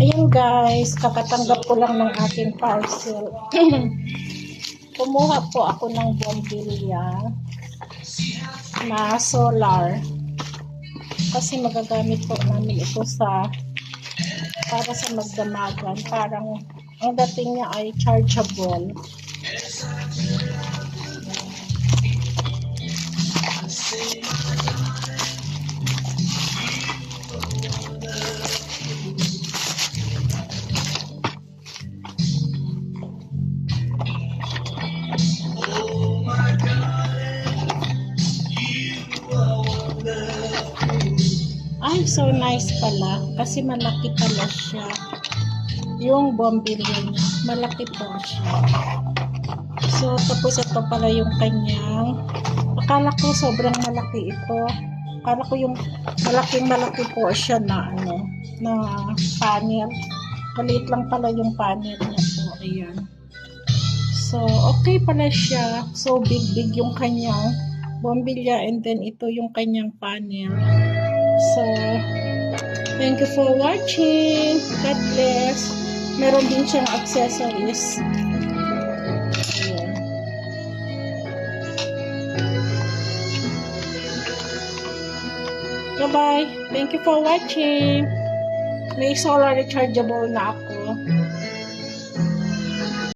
Ayan guys, kakatanggap ko lang ng aking parcel. Kumuha po ako ng bombilya na solar. Kasi magagamit po namin ito sa para sa magdamagan. Parang ang dating niya ay chargeable. Ay, so nice pala. Kasi malaki pala siya. Yung bombilya niya. Malaki po siya. So, tapos ito pala yung kanyang akala ko sobrang malaki ito. Akala ko yung malaking malaki po siya na ano, na panel. Maliit lang pala yung panel niya po. Ayan. So, okay pala siya. So, big-big yung kanyang bombilya and then ito yung kanyang panel. So, thank you for watching. God bless. Meron din siyang accessories. Ayan. Bye-bye. Thank you for watching. May solar rechargeable na ako.